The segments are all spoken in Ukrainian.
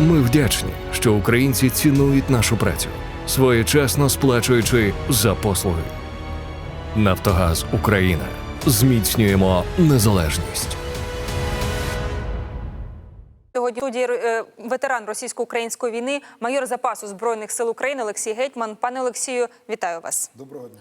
Ми вдячні, що українці цінують нашу працю, своєчасно сплачуючи за послуги. Нафтогаз Україна. Зміцнюємо незалежність. Сьогодні студії е, ветеран російсько-української війни, майор запасу збройних сил України Олексій Гетьман. Пане Олексію, вітаю вас. Доброго дня.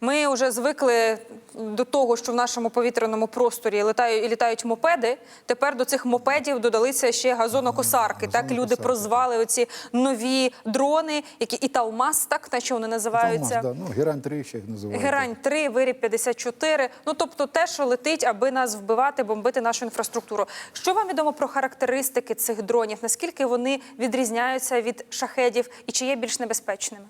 Ми вже звикли до того, що в нашому повітряному просторі літають літають мопеди. Тепер до цих мопедів додалися ще газонокосарки. Так люди прозвали оці нові дрони, які і Талмас, так наче вони називаються. Талмаз, да. Ну, Герань 3 ще їх називають. Герань 3 виріб 54 Ну тобто те, що летить, аби нас вбивати, бомбити нашу інфраструктуру. Що вам відомо про характеристики цих дронів? Наскільки вони відрізняються від шахедів і чи є більш небезпечними?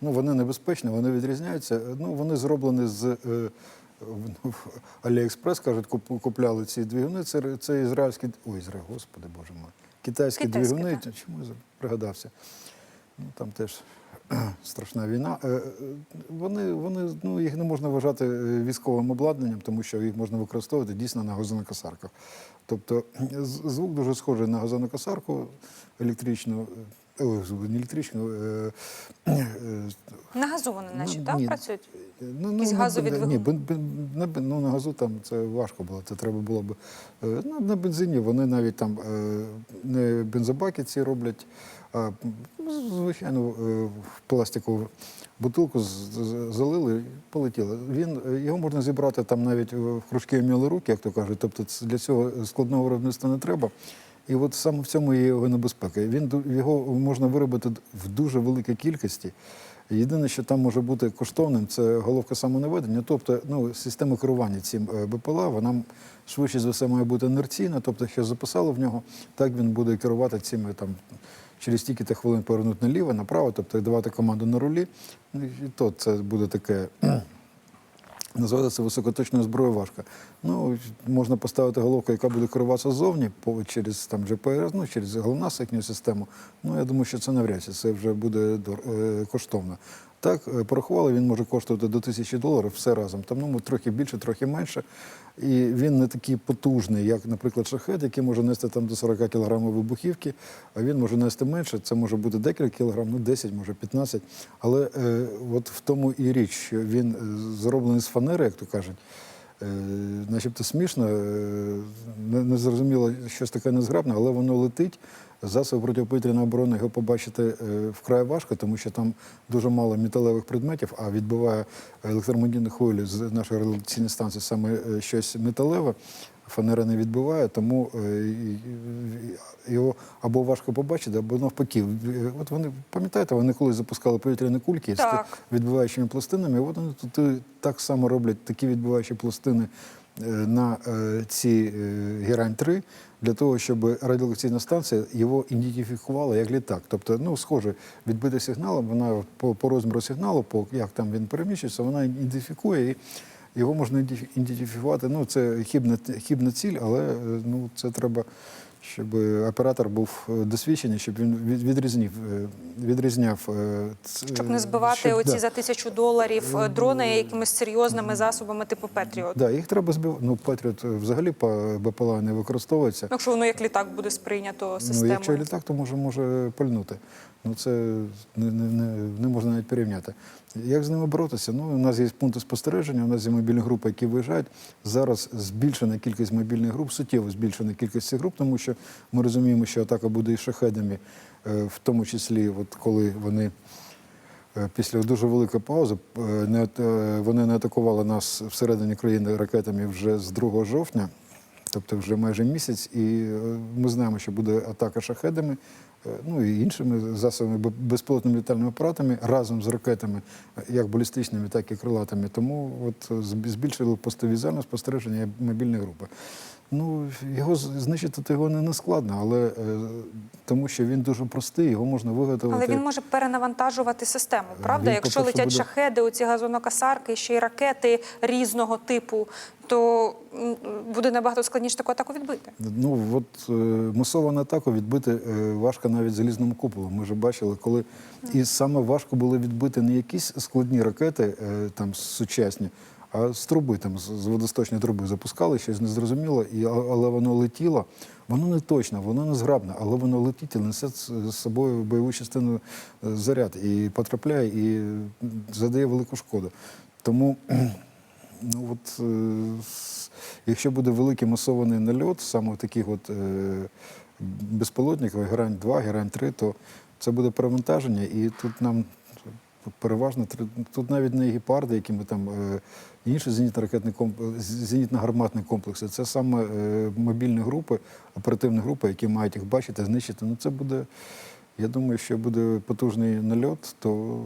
Ну, вони небезпечні, вони відрізняються. Ну, вони зроблені з е, Аліекспрес, кажуть, куп- купляли ці двигуни. Це, це ізраїльські, ой, Ізраїль, господи, боже мой. Китайські, Китайські, двигуни, так. чому я пригадався? Ну, там теж страшна війна. Е, е, Вони, вони, ну, їх не можна вважати е, військовим обладнанням, тому що їх можна використовувати дійсно на газонокосарках. Тобто звук дуже схожий на газонокосарку електричну, не електричну, е, е, На газу вони, наче Ну, так працюють? Ну, Якісь на газові двигуни? Ні, бен, ну, на газу там це важко було. Це треба було б. е, Ну, на бензині вони навіть там е, не бензобаки ці роблять, а ну, звичайно е, в пластикову бутилку залили і полетіло. Він, е, його можна зібрати там навіть в кружки міли руки, як то кажуть. Тобто для цього складного виробництва не треба. І от саме в цьому є його небезпека. Він його можна виробити в дуже великій кількості. Єдине, що там може бути коштовним, це головка самонаведення. Тобто, ну, система керування цим е, БПЛА, вона швидше за все має бути інерційна. Тобто, що записали в нього, так він буде керувати цими там. Через стільки-то хвилин повернути наліво, направо, тобто давати команду на рулі. Ну, І то це буде таке Назвати це високоточною зброєю важко. Ну, можна поставити головку, яка буде керуватися ззовні по, через там, GPS, ну, через GLONASS їхню систему. Ну, я думаю, що це навряд чи це вже буде е, коштовно. Так, е, порахували, він може коштувати до тисячі доларів все разом. Там ну, трохи більше, трохи менше. І він не такий потужний, як, наприклад, шахет, який може нести там до 40 кг вибухівки, а він може нести менше. Це може бути декілька кілограм, ну 10, може 15. Але е, от в тому і річ, що він е, зроблений з фанери, як то кажуть. Е, начебто смішно, е, не, не щось таке незграбне, але воно летить. Засоби протиповітряної оборони його побачити е, вкрай важко, тому що там дуже мало металевих предметів, а відбиває електромагнітну хвилю з нашої реляційної станції саме е, щось металеве. Фанера не відбиває, тому е, його або важко побачити, або навпаки. От вони пам'ятаєте, вони колись запускали повітряні кульки з відбиваючими пластинами. От вони тут так само роблять такі відбиваючі пластини на е, ці герань 3 для того, щоб радіолокаційна станція його ідентифікувала як літак. Тобто, ну, схоже, відбити сигналом, вона по, по розміру сигналу, по як там він переміщується, вона ідентифікує і. Його можна іде- ідентифікувати. Ну, це хібна, хібна ціль, але е, ну, це треба, щоб оператор був е, досвідчений, щоб він від- відрізнив, е, відрізняв. е, Щоб не збивати щоб- оці да. за тисячу доларів дрони якимись серйозними засобами типу Петріот. Да, їх треба збивати. Ну, Патріот взагалі по БПЛА не використовується. Ну, Якщо воно як літак буде сприйнято Ну, якщо літак, то може, може пальнути. Ну, це не, не, не, не можна навіть порівняти. Як з ними боротися? Ну, у нас є пункти спостереження, у нас є мобільні групи, які виїжджають. Зараз збільшена кількість мобільних груп, суттєво збільшена кількість цих груп, тому що ми розуміємо, що атака буде і шахедами, е, в тому числі, от коли вони. Е, Після дуже великої паузи е, вони не атакували нас всередині країни ракетами вже з 2 жовтня, тобто вже майже місяць, і ми знаємо, що буде атака шахедами, ну і іншими засобами безпілотними літальними апаратами разом з ракетами, е, як балістичними, так і крилатими. Тому от е, збільшили постовізуальне спостереження мобільної групи. Ну, його знищити його не, складно, але е, тому що він дуже простий, його можна виготовити. Але він може перенавантажувати систему, правда? Він, Якщо летять буде- шахеди, оці газонокосарки, ще й ракети різного типу, то буде набагато складніше таку атаку відбити. Ну от е, масовану атаку відбити е, важко навіть залізному куполу. Ми вже бачили, коли і саме важко було відбити не якісь складні ракети, е, там сучасні, а з труби, там, з водосточної труби запускали, щось незрозуміло, і, але воно летіло. Воно не точно, воно не зграбне, але воно летить і несе з собою бойову частину е, заряд і потрапляє, і задає велику шкоду. Тому Ну от е, якщо буде великий масований нальот, саме таких от е, безпілотників, грань 2, грань 3, то це буде перевантаження, і тут нам переважно тут навіть не гепарди, які ми там е, інші зенітно-ракетні зенітно-гарматні комплекси. Це саме е, мобільні групи, оперативні групи, які мають їх бачити, знищити. Ну це буде. Я думаю, що буде потужний нальот, то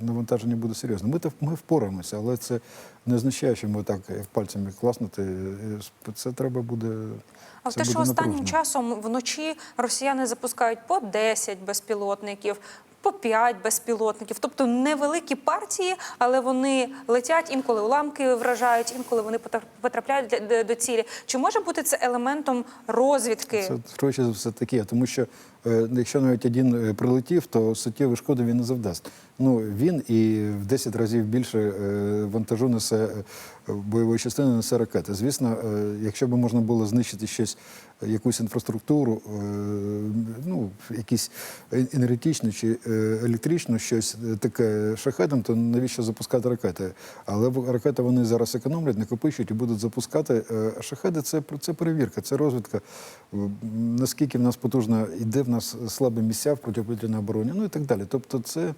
навантаження буде серйозне. Ми, ми впораємося, але це не означає, що ми так пальцями класнути. Е, Це треба буде. А те, що останнім часом вночі росіяни запускають по 10 безпілотників. По 5 безпілотників, тобто невеликі партії, але вони летять інколи уламки вражають, інколи вони потра- потрапляють до- цілі. Чи може бути це елементом розвідки? Це за все таке, тому що якщо навіть один е, прилетів, то суттєвої шкоди він не завдасть. Ну він і в 10 разів більше е, вантажу несе е, бойової частини несе ракети. Звісно, е, якщо б можна було знищити щось, е, якусь інфраструктуру, е, ну якісь енергетичну чи е, електричну, щось е, таке шахедом, то навіщо запускати ракети? Але ракети вони зараз економлять, накопичують і будуть запускати. Е, шахеди це, це перевірка, це розвідка. Наскільки в нас потужно йде в нас слабі місця в протиповітряній обороні, ну і так далі. Тобто, це.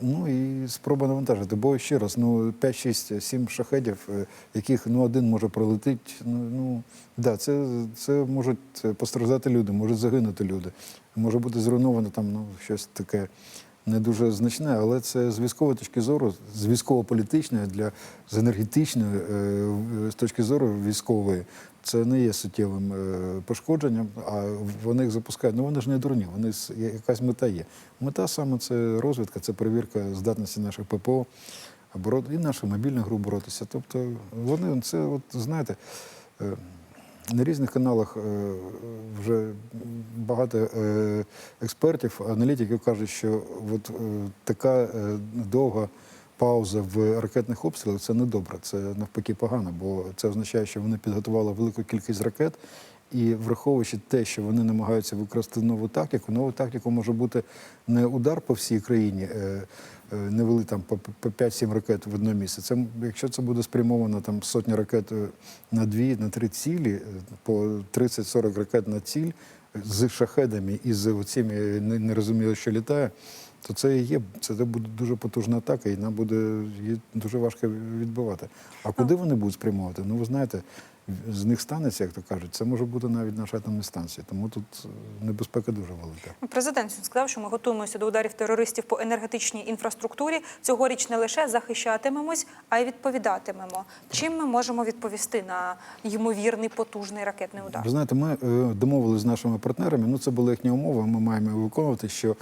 Ну і спроба навантажити. Бо ще раз, ну 5, 6, 7 шахедів, е, яких ну один може пролетить. Ну, ну да, це, це можуть постраждати люди, можуть загинути люди. Може бути зруйновано там ну, щось таке не дуже значне, але це з військової точки зору, з військово-політичної, для з енергетичної, е, з точки зору військової, це не є суттєвим е, пошкодженням, а вони їх запускають. Ну вони ж не дурні, вони якась мета є. Мета саме це розвідка, це перевірка здатності наших ППО і наших мобільних груп боротися. Тобто вони це, от знаєте. На різних каналах е, вже багато е, експертів, аналітиків кажуть, що от е, така довга пауза в ракетних обстрілах це не добре, це навпаки погано, бо це означає, що вони підготували велику кількість ракет. І враховуючи те, що вони намагаються використати нову тактику, нову тактику може бути не удар по всій країні, е, е, не вели там по, по 5-7 ракет в одне місце. Це якщо це буде спрямовано там сотні ракет е, на дві, на три цілі, по 30-40 ракет на ціль з шахедами і з цими не, не розуміло, що літає. То це і є, це буде дуже потужна атака, і нам буде її дуже важко відбивати. А куди вони будуть спрямовувати? Ну ви знаєте, з них станеться, як то кажуть, це може бути навіть наша атомна станція. Тому тут е, небезпека дуже велика. Президент сказав, що ми готуємося до ударів терористів по енергетичній інфраструктурі. Цьогоріч не лише захищатимемось, а й відповідатимемо. Чим ми можемо відповісти на ймовірний потужний ракетний удар? Ви знаєте, ми е, домовилися з нашими партнерами. Ну це була їхня умова. Ми маємо виконувати, що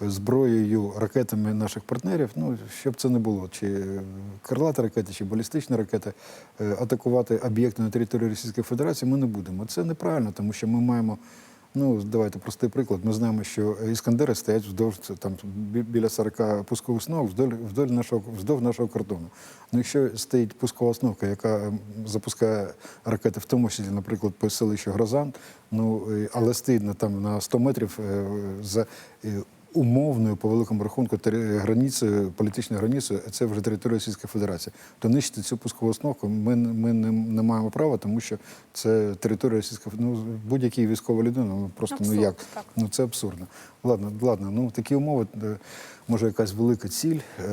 зброєю, ракетами наших партнерів, ну щоб це не було, чи крилаті ракети, чи балістичні ракети, е, атакувати об'єкти на території Російської Федерації ми не будемо. Це неправильно, тому що ми маємо. Ну, давайте простий приклад. Ми знаємо, що іскандери стоять вздовж там біля 40 пускових установок вдоль, вдоль нашого вздовж нашого кордону. Ну, якщо стоїть пускова установка, яка запускає ракети, в тому числі, наприклад, по селищу Грозан, ну але стоїть на там на 100 метрів е, за е, умовною по великому рахунку границею, політичною границею, це вже територія Російської Федерації. То нищити цю пускову установку ми, ми не, не маємо права, тому що це територія Російської Федерації. Ну, будь-який військова людина, ну просто ну як? так. Ну це абсурдно. Ладно, ладно, ну такі умови. Е, Може, якась велика ціль е,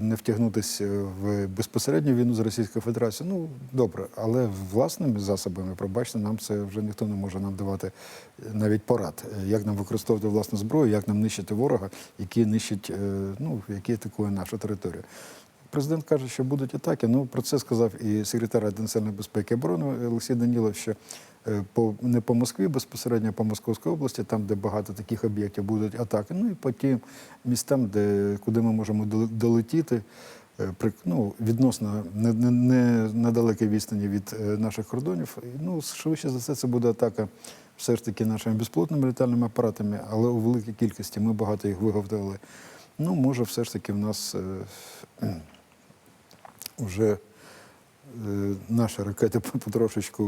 не втягнутися в безпосередню війну з Російською Федерацією. Ну добре, але власними засобами, пробачте, нам це вже ніхто не може нам давати е, навіть порад, е, як нам використовувати власну зброю, як нам нищити ворога, який нищить, е, ну який атакує нашу територію. Президент каже, що будуть атаки. Ну про це сказав і секретар Ради національної безпеки і оборони Олексій Данілов, що е, по не по Москві, безпосередньо а по Московській області, там, де багато таких об'єктів, будуть атаки. Ну і по тим містам, де куди ми можемо долетіти. е, Ну, відносно не, не, не на далекій відстані від е, наших кордонів. Ну, швидше за все, це буде атака все ж таки нашими безпілотними літальними апаратами, але у великій кількості ми багато їх виготовили. Ну, може, все ж таки в нас е, вже е, наші ракети потрошечку.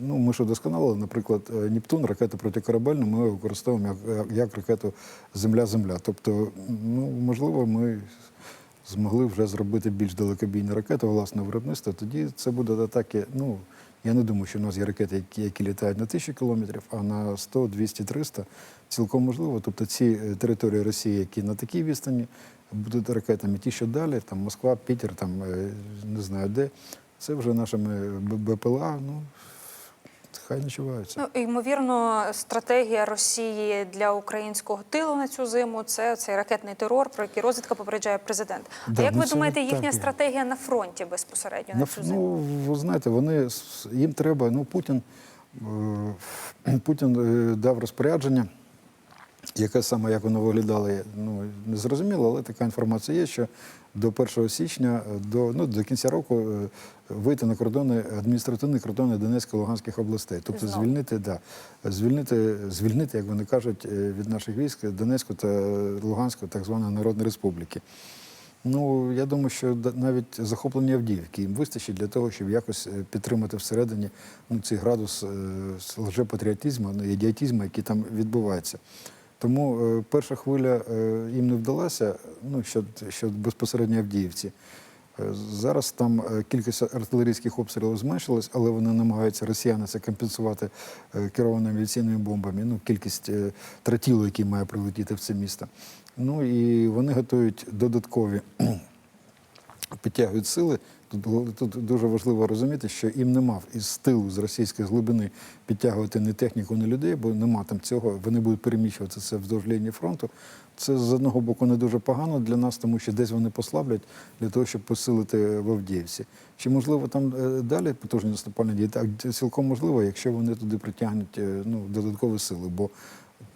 Ну, ми ж удосконалили, наприклад, е, Нептун, ракету протикорабельну, ми використовуємо як, як ракету Земля-Земля. Тобто, ну, можливо, ми змогли вже зробити більш далекобійні ракети власне виробництво. Тоді це буде атаки. Ну, я не думаю, що в нас є ракети, які, які літають на тисячі кілометрів, а на 100, 200, 300 цілком можливо. Тобто ці е, території Росії, які на такій відстані, будуть ракетами. Ті, що далі, там Москва, Пітер, там е, не знаю де. Це вже нашими БПЛА. Ну хай начуваються. Ну, ймовірно, стратегія Росії для українського тилу на цю зиму це цей ракетний терор, про який розвідка попереджає президент. Да, а як ну ви думаєте, їхня стратегія на фронті безпосередньо на, На цю зиму? ну, ви знаєте, вони їм треба. Ну, Путін, е, Путін е, дав розпорядження. Яке саме як воно виглядало, ну не зрозуміло, але така інформація є, що до 1 січня, е, до, ну, до кінця року е, вийти на кордони, адміністративні кордони Донецької Луганських областей. Тобто Знову. звільнити, да, звільнити, звільнити, як вони кажуть, е, від наших військ Донецьку та Луганську, так званої Народної Республіки. Ну, я думаю, що навіть захоплення Авдіївки їм вистачить для того, щоб якось підтримати всередині ну, цей градус лжепатріотизму, ну, ідіотизму, який там відбувається. Тому е, перша хвиля е, їм не вдалася, ну, що, що безпосередньо Авдіївці. Е, Зараз там кількість артилерійських обстрілів зменшилась, але вони намагаються росіяни це компенсувати керованими авіаційними бомбами. Ну, кількість тротілу, який має прилетіти в це місто. Ну і вони готують додаткові підтягують сили. Тут, дуже важливо розуміти, що їм нема із тилу, з російської глибини підтягувати ні техніку, ні людей, бо нема там цього. Вони будуть переміщувати це вздовж лінії фронту. Це з одного боку не дуже погано для нас, тому що десь вони послаблять для того, щоб посилити в Авдіївці. Чи можливо там е, далі потужні наступальні дії? Так, цілком можливо, якщо вони туди притягнуть е, ну, додаткові сили. Бо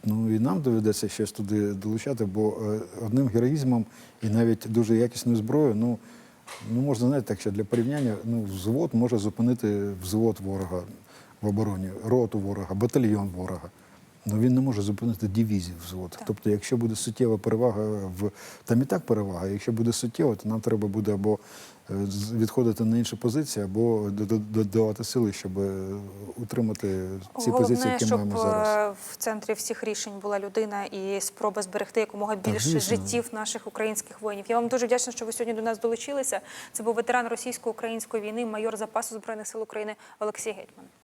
Ну і нам доведеться щось туди долучати, бо е, одним героїзмом і навіть дуже якісною зброєю, ну, ну можна знаєте, так що для порівняння, ну, взвод може зупинити взвод ворога в обороні, роту ворога, батальйон ворога. Ну він не може зупинити дивізію взвод. Тобто, якщо буде суттєва перевага в там і так перевага, якщо буде суттєва, то нам треба буде або е, відходити на інші позиції, або до- до- додавати сили, щоб е, утримати ці Головне, позиції, які щоб маємо зараз. е, в центрі всіх рішень була людина і спроба зберегти якомога більше звісно. життів наших українських воїнів. Я вам дуже вдячна, що ви сьогодні до нас долучилися. Це був ветеран російсько-української війни, майор запасу збройних сил України Олексій Гетьман.